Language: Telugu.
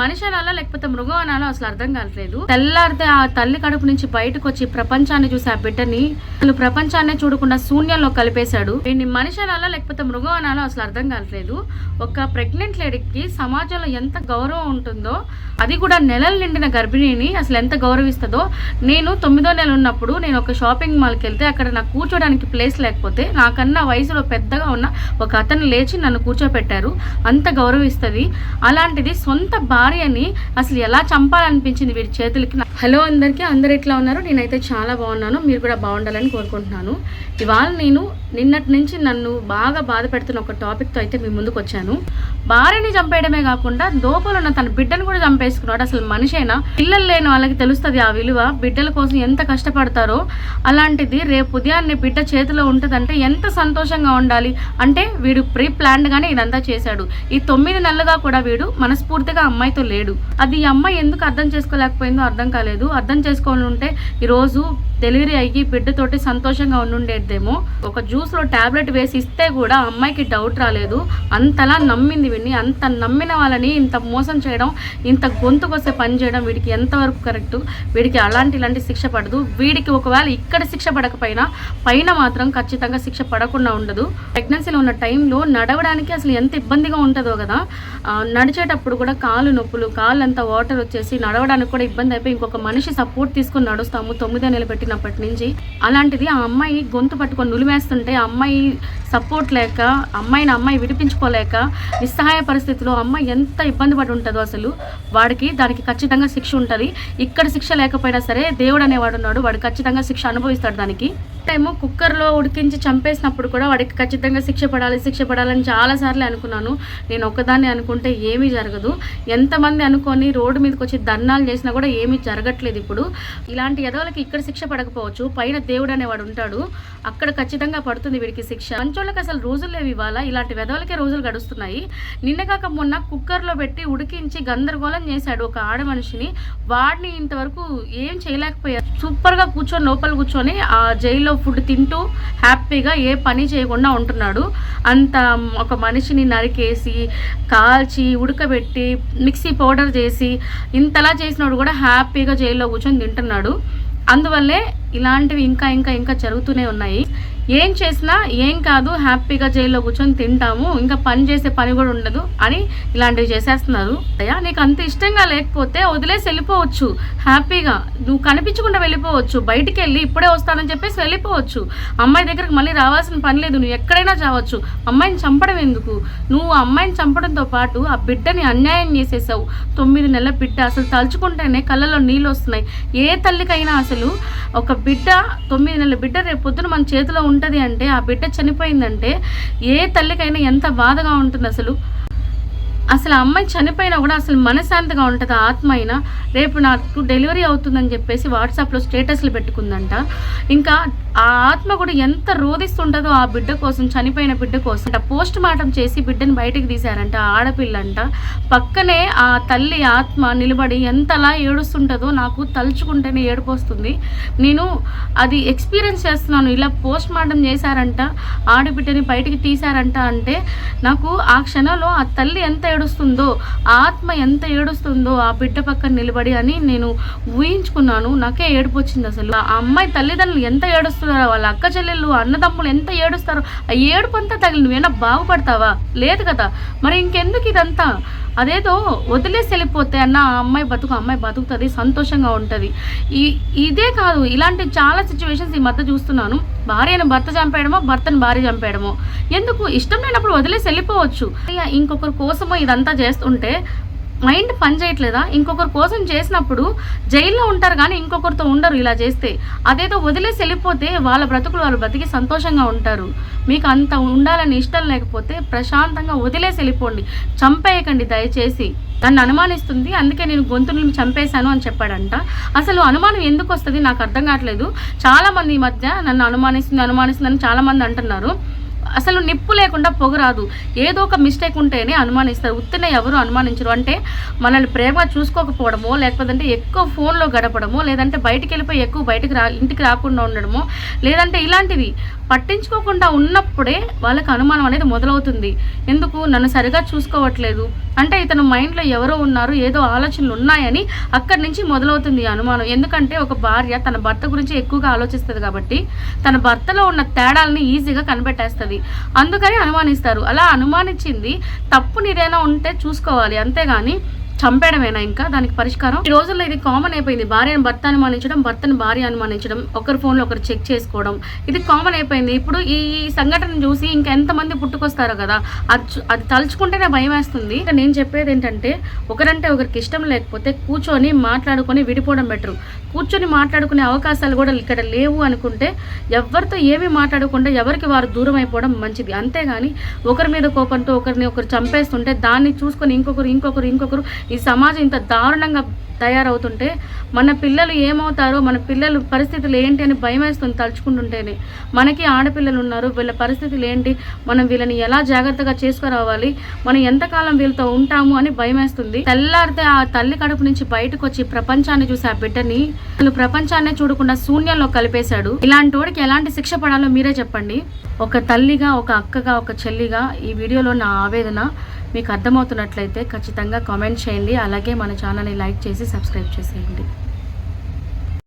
మనిషి అనాలా లేకపోతే మృగం అనాలో అసలు అర్థం కావట్లేదు. తెల్లారితే ఆ తల్లి కడుపు నుంచి బయటకు వచ్చి ప్రపంచాన్ని చూసి ఆ బిడ్డని అసలు ప్రపంచాన్ని చూడకుండా శూన్యంలో కలిపేశాడు. దీన్ని మనిషి అనాలా లేకపోతే మృగం అనాలో అసలు అర్థం కావట్లేదు. ఒక ప్రెగ్నెంట్ లేడీకి సమాజంలో ఎంత గౌరవం ఉంటుందో అది కూడా నెలలు నిండిన గర్భిణిని అసలు ఎంత గౌరవిస్తుందో నేను తొమ్మిదో నెల ఉన్నప్పుడు నేను ఒక షాపింగ్ మాల్కి వెళ్తే అక్కడ నాకు కూర్చోడానికి ప్లేస్ లేకపోతే నాకన్నా వయసులో పెద్దగా ఉన్న ఒక అతను లేచి నన్ను కూర్చోపెట్టారు. అంత గౌరవిస్తుంది. అలాంటిది సొంత భార్యని అసలు ఎలా చంపాలనిపించింది వీడి చేతులకి? హలో అందరికీ అందరు ఎట్లా ఉన్నారు? నేనైతే చాలా బాగున్నాను. మీరు కూడా బాగుండాలని కోరుకుంటున్నాను. ఇవాళ నేను నిన్నటి నుంచి నన్ను బాగా బాధ పెడుతున్న ఒక టాపిక్తో అయితే మీ ముందుకు వచ్చాను. భార్యని చంపేయడమే కాకుండా లోపల ఉన్న తన బిడ్డను కూడా చంపేసుకున్నాడు. అసలు మనిషైనా? పిల్లలు లేని వాళ్ళకి తెలుస్తుంది ఆ విలువ. బిడ్డల కోసం ఎంత కష్టపడతారో? అలాంటిది రేపు ఉదయాన్నే బిడ్డ చేతిలో ఉంటుందంటే ఎంత సంతోషంగా ఉండాలి? అంటే వీడు ప్రీ ప్లాన్డ్గానే ఇదంతా చేశాడు. ఈ తొమ్మిది నెలలుగా కూడా వీడు మనస్ఫూర్తిగా అమ్మాయితో లేడు. అది ఈ అమ్మాయి ఎందుకు అర్థం చేసుకోలేకపోయిందో అర్థం కాలేదు. అర్థం చేసుకోవాలి ఉంటే ఈరోజు డెలివరీ అయ్యి బిడ్డతోటి సంతోషంగా ఉండుండేదేమో. ఒక జ్యూస్లో టాబ్లెట్ వేసి ఇస్తే కూడా అమ్మాయికి డౌట్ రాలేదు. అంతలా నమ్మింది విని అంత నమ్మిన వాళ్ళని ఇంత మోసం చేయడం ఇంత గొంతుకొస్తే పని చేయడం వీడికి ఎంతవరకు కరెక్ట్? వీడికి అలాంటి ఇలాంటి శిక్ష పడదు. వీడికి ఒకవేళ ఇక్కడ శిక్ష పడకపోయినా పైన మాత్రం ఖచ్చితంగా శిక్ష పడకుండా ఉండదు. ప్రెగ్నెన్సీలో ఉన్న టైంలో నడవడానికి అసలు ఎంత ఇబ్బందిగా ఉంటుందో కదా. నడిచేటప్పుడు కూడా కాలు నొప్పి నొప్పులు కాళ్ళంతా వాటర్ వచ్చేసి నడవడానికి కూడా ఇబ్బంది అయిపోయి ఇంకొక మనిషి సపోర్ట్ తీసుకొని నడుస్తాము తొమ్మిదో నెల పెట్టినప్పటి నుంచి. అలాంటిది ఆ అమ్మాయి గొంతు పట్టుకొని నులిమేస్తుంటే ఆ అమ్మాయి సపోర్ట్ లేక అమ్మాయిని అమ్మాయి విడిపించుకోలేక నిస్సహాయ పరిస్థితిలో అమ్మాయి ఎంత ఇబ్బంది పడి ఉంటుందో అసలు వాడికి దానికి ఖచ్చితంగా శిక్ష ఉంటుంది. ఇక్కడ శిక్ష లేకపోయినా సరే దేవుడు అనేవాడు ఉన్నాడు వాడు ఖచ్చితంగా శిక్ష అనుభవిస్తాడు దానికి. ఏమో కుక్కర్లో ఉడికించి చంపేసినప్పుడు కూడా వాడికి ఖచ్చితంగా శిక్ష పడాలి శిక్ష పడాలని చాలాసార్లు అనుకున్నాను. నేను ఒక్కదాన్ని అనుకుంటే ఏమీ జరగదు. ఎంతమంది అనుకొని రోడ్డు మీదకి వచ్చి ధర్నాలు చేసినా కూడా ఏమీ జరగట్లేదు ఇప్పుడు. ఇలాంటి ఎదవలకి ఇక్కడ శిక్ష పడకపోవచ్చు పైన దేవుడు అనేవాడు ఉంటాడు. అక్కడ ఖచ్చితంగా పడుతుంది వీడికి శిక్ష. మంచోళ్ళకి అసలు రోజులు లేవు ఇవాళ. ఇలాంటి వెదవలకే రోజులు గడుస్తున్నాయి. నిన్న కాక మొన్న కుక్కర్లో పెట్టి ఉడికించి గందరగోళం చేశాడు ఒక ఆడ మనిషిని వాడిని ఇంతవరకు ఏం చేయలేకపోయారు. సూపర్గా కూర్చొని లోపల కూర్చొని ఆ జైల్లో ఫుడ్ తింటూ హ్యాపీగా ఏ పని చేయకుండా ఉంటున్నాడు. అంత ఒక మనిషిని నరికేసి కాల్చి ఉడకబెట్టి మిక్సీ పౌడర్ చేసి ఇంతలా చేసినోడు కూడా హ్యాపీగా జైల్లో కూర్చొని తింటున్నాడు. అందువల్లే ఇలాంటివి ఇంకా ఇంకా ఇంకా జరుగుతూనే ఉన్నాయి. ఏం చేసినా ఏం కాదు హ్యాపీగా జైల్లో కూర్చొని తింటాము ఇంకా పని చేసే పని కూడా ఉండదు అని ఇలాంటివి చేసేస్తున్నారు. అయ్యా నీకు అంత ఇష్టంగా లేకపోతే వదిలేసి వెళ్ళిపోవచ్చు. హ్యాపీగా నువ్వు కనిపించకుండా వెళ్ళిపోవచ్చు. బయటికి వెళ్ళి ఇప్పుడే వస్తానని చెప్పేసి వెళ్ళిపోవచ్చు. అమ్మాయి దగ్గరకు మళ్ళీ రావాల్సిన పని లేదు. నువ్వు ఎక్కడైనా చావచ్చు అమ్మాయిని చంపడం ఎందుకు? నువ్వు ఆ అమ్మాయిని చంపడంతో పాటు ఆ బిడ్డని అన్యాయం చేసేసావు. తొమ్మిది నెలల బిడ్డ అసలు తలుచుకుంటేనే కళ్ళలో నీళ్ళు వస్తున్నాయి. ఏ తల్లికైనా అసలు ఒక బిడ్డ తొమ్మిది నెలల బిడ్డ రేపు పొద్దున మన చేతిలో ఉంటుంది అంటే ఆ బిడ్డ చనిపోయిందంటే ఏ తల్లికైనా ఎంత బాధగా ఉంటుంది అసలు? అసలు అమ్మాయి చనిపోయినా కూడా అసలు మనశాంతిగా ఉంటుంది? ఆ ఆత్మ అయినా? రేపు నాకు డెలివరీ అవుతుందని చెప్పేసి వాట్సాప్లో స్టేటస్లు పెట్టుకుందంట. ఇంకా ఆ ఆత్మ కూడా ఎంత రోధిస్తుంటుందో ఆ బిడ్డ కోసం చనిపోయిన బిడ్డ కోసం. పోస్ట్ మార్టం చేసి బిడ్డని బయటికి తీశారంట ఆడపిల్లంట. పక్కనే ఆ తల్లి ఆత్మ నిలబడి ఎంతలా ఏడుస్తుంటుందో నాకు తలుచుకుంటేనే ఏడుపోస్తుంది. నేను అది ఎక్స్పీరియన్స్ చేస్తున్నాను. ఇలా పోస్ట్ మార్టం చేశారంట ఆడబిడ్డని బయటికి తీశారంట అంటే నాకు ఆ క్షణంలో ఆ తల్లి ఎంత ఏడుస్తుందో ఆ ఆత్మ ఎంత ఏడుస్తుందో ఆ బిడ్డ పక్కన నిలబడి అని నేను ఊహించుకున్నాను. నాకే ఏడుపు వచ్చింది అసలు. ఆ అమ్మాయి తల్లిదండ్రులు ఎంత ఏడుస్తున్నారో వాళ్ళ అక్క చెల్లెళ్ళు అన్నదమ్ములు ఎంత ఏడుస్తారో. ఆ ఏడుపు అంతా తగిలి నువ్వేనా బాగుపడతావా? లేదు కదా. మరి ఇంకెందుకు ఇదంతా? అదేదో వదిలేసి వెళ్ళిపోతే అన్న ఆ అమ్మాయి బతుకు అమ్మాయి బతుకుతుంది సంతోషంగా ఉంటుంది. ఈ ఇదే కాదు ఇలాంటి చాలా సిచ్యువేషన్స్ ఈ మధ్య చూస్తున్నాను. భార్యను భర్త చంపేయడమో భర్తను భార్య చంపేయడమో. ఎందుకు? ఇష్టం లేనప్పుడు వదిలేసి వెళ్ళిపోవచ్చు. ఇక ఇంకొకరి కోసమో ఇదంతా చేస్తుంటే మైండ్ పని చేయట్లేదా? ఇంకొకరి కోసం చేసినప్పుడు జైల్లో ఉంటారు కానీ ఇంకొకరితో ఉండరు ఇలా చేస్తే. అదేదో వదిలేసి వెళ్ళిపోతే వాళ్ళ బ్రతుకులు వాళ్ళు బ్రతికి సంతోషంగా ఉంటారు. మీకు అంత ఉండాలని ఇష్టం లేకపోతే ప్రశాంతంగా వదిలేసి వెళ్ళిపోండి. చంపేయకండి దయచేసి. నన్ను అనుమానిస్తుంది. అందుకే నేను గొంతుని చంపేశాను అని చెప్పాడంట. అసలు అనుమానం ఎందుకు వస్తుంది? నాకు అర్థం కావట్లేదు. చాలామంది ఈ మధ్య నన్ను అనుమానిస్తుంది అనుమానిస్తుంది అని చాలామంది అంటున్నారు. అసలు నిప్పు లేకుండా పొగ రాదు ఏదో ఒక మిస్టేక్ ఉంటేనే అనుమానిస్తారు. ఉత్తిన ఎవరు అనుమానించరు. అంటే మనల్ని ప్రేమ చూసుకోకపోవడమో లేకపోతే ఎక్కువ ఫోన్లో గడపడమో లేదంటే బయటికి వెళ్ళిపోయి ఎక్కువ బయటకు రా ఇంటికి రాకుండా ఉండడమో లేదంటే ఇలాంటివి పట్టించుకోకుండా ఉన్నప్పుడే వాళ్ళకి అనుమానం అనేది మొదలవుతుంది. ఎందుకు? నన్ను సరిగా చూసుకోవట్లేదు. అంటే ఇతను మైండ్లో ఎవరో ఉన్నారు ఏదో ఆలోచనలు ఉన్నాయని అక్కడి నుంచి మొదలవుతుంది అనుమానం. ఎందుకంటే ఒక భార్య తన భర్త గురించి ఎక్కువగా ఆలోచిస్తుంది కాబట్టి తన భర్తలో ఉన్న తేడాలని ఈజీగా కనిపెట్టేస్తుంది. అందుకని అనుమానిస్తారు. అలా అనుమానించింది తప్పు నీదేనా ఉంటే చూసుకోవాలి. అంతేగాని చంపేయడమేనా ఇంకా? దానికి పరిష్కారం? ఈ రోజుల్లో ఇది కామన్ అయిపోయింది. భార్యను భర్త అనుమానించడం భర్తను భార్య అనుమానించడం ఒకరి ఫోన్లో ఒకరు చెక్ చేసుకోవడం. ఇది కామన్ అయిపోయింది. ఇప్పుడు ఈ సంఘటన చూసి ఇంకా ఎంతమంది పుట్టుకొస్తారో కదా అది అది తలుచుకుంటేనే భయం వేస్తుంది ఇంకా నేను చెప్పేది ఏంటంటే ఒకరంటే ఒకరికి ఇష్టం లేకపోతే కూర్చొని మాట్లాడుకొని విడిపోవడం బెటర్. కూర్చొని మాట్లాడుకునే అవకాశాలు కూడా ఇక్కడ లేవు అనుకుంటే ఎవరితో ఏమీ మాట్లాడకుండా ఎవరికి వారు దూరం అయిపోవడం మంచిది. అంతేగాని ఒకరి మీద కోపంతో ఒకరిని ఒకరు చంపేస్తుంటే దాన్ని చూసుకొని ఇంకొకరు ఇంకొకరు ఇంకొకరు ఈ సమాజం ఇంత దారుణంగా తయారవుతుంటే మన పిల్లలు ఏమవుతారో మన పిల్లలు పరిస్థితులు ఏంటి అని భయం వేస్తుంది తలుచుకుంటుంటేనే. మనకి ఆడపిల్లలు ఉన్నారు వీళ్ళ పరిస్థితులు ఏంటి మనం వీళ్ళని ఎలా జాగ్రత్తగా చేసుకురావాలి మనం ఎంతకాలం వీళ్ళతో ఉంటాము అని భయం వేస్తుంది. తెల్లారితే ఆ తల్లి కడుపు నుంచి బయటకు వచ్చి ప్రపంచాన్ని చూసి ఆ బిడ్డని అసలు ప్రపంచాన్నే చూడకుండా శూన్యంలో కలిపేశాడు. ఇలాంటి వాడికి ఎలాంటి శిక్ష పడాలో మీరే చెప్పండి. ఒక తల్లిగా ఒక అక్కగా ఒక చెల్లిగా ఈ వీడియోలో నా ఆవేదన మీకు అర్థమవుతున్నట్లయితే ఖచ్చితంగా కామెంట్ చేయండి. అలాగే మన ఛానల్ని లైక్ చేసి సబ్స్క్రైబ్ చేసేయండి.